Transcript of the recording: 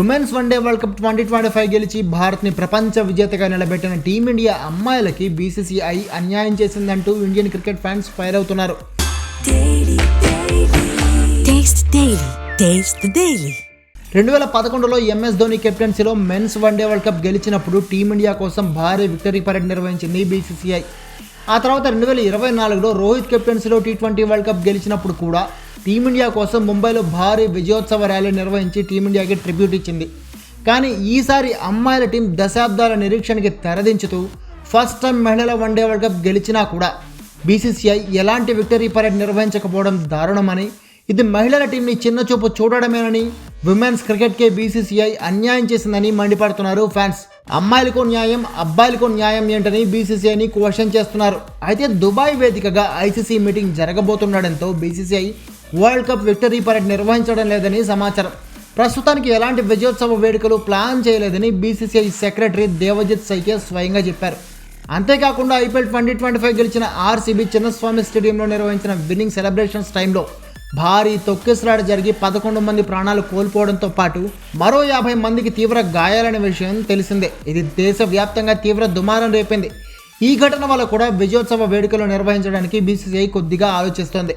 Women's one day world cup twenty twenty five గెలిచి భారత్ని ప్రపంచ విజేతగా నిలబెట్టిన టీమిండియా అమ్మాయిలకి బీసీసీఐ అన్యాయం చేసిందంటూ ఇండియన్ క్రికెట్ ఫ్యాన్స్ ఫైర్ అవుతున్నారు. రెండు వేల పదకొండులో MS Dhoni కెప్టెన్సీలో men's one day world cup గెలిచినప్పుడు టీమిండియా కోసం భారీ విక్టరీ పరేడ్ నిర్వహించింది బీసీసీఐ ఆ తర్వాత రెండు వేల ఇరవై నాలుగులో రోహిత్ కెప్టెన్సీలో టీ ట్వంటీ వరల్డ్ కప్ గెలిచినప్పుడు కూడా టీమిండియా కోసం ముంబైలో భారీ విజయోత్సవ ర్యాలీ నిర్వహించి టీమిండియాకి ట్రిబ్యూట్ ఇచ్చింది. కానీ ఈసారి అమ్మాయిల టీం దశాబ్దాల నిరీక్షణకి తెరదించుతూ ఫస్ట్ టైం మహిళల వన్డే వరల్డ్ కప్ గెలిచినా కూడా బీసీసీఐ ఎలాంటి విక్టరీ పరేడ్ నిర్వహించకపోవడం దారుణమని ఇది మహిళల టీంని చిన్న చూపు చూడడమేనని విమెన్స్ క్రికెట్కే బీసీసీఐ అన్యాయం చేసిందని మండిపడుతున్నారు ఫ్యాన్స్. అమ్మాయిలకు న్యాయం అబ్బాయిలకు న్యాయం ఏంటని బీసీసీఐని క్వశ్చన్ చేస్తున్నారు. అయితే దుబాయ్ వేదికగా ICC meeting జరగబోతుండడంతో BCCI world cup victory parade నిర్వహించడం లేదని సమాచారం. ప్రస్తుతానికి ఎలాంటి విజయోత్సవ వేడుకలు ప్లాన్ చేయలేదని బీసీసీఐ సెక్రటరీ దేవజిత్ సైకే స్వయంగా చెప్పారు. అంతేకాకుండా ఐపీఎల్ ట్వంటీ ట్వంటీ ఫైవ్ గెలిచిన ఆర్సీబీ చిన్నస్వామి స్టేడియంలో నిర్వహించిన విన్నింగ్ సెలబ్రేషన్స్ టైంలో భారీ తొక్కిసలాట జరిగి పదకొండు మంది ప్రాణాలు కోల్పోవడంతో పాటు మరో యాభై మందికి తీవ్ర గాయాలనే విషయం తెలిసిందే. ఇది దేశవ్యాప్తంగా తీవ్ర దుమారం రేపింది. ఈ ఘటన వల్ల కూడా విజయోత్సవ వేడుకలు నిర్వహించడానికి బీసీసీఐ కొద్దిగా ఆలోచిస్తోంది.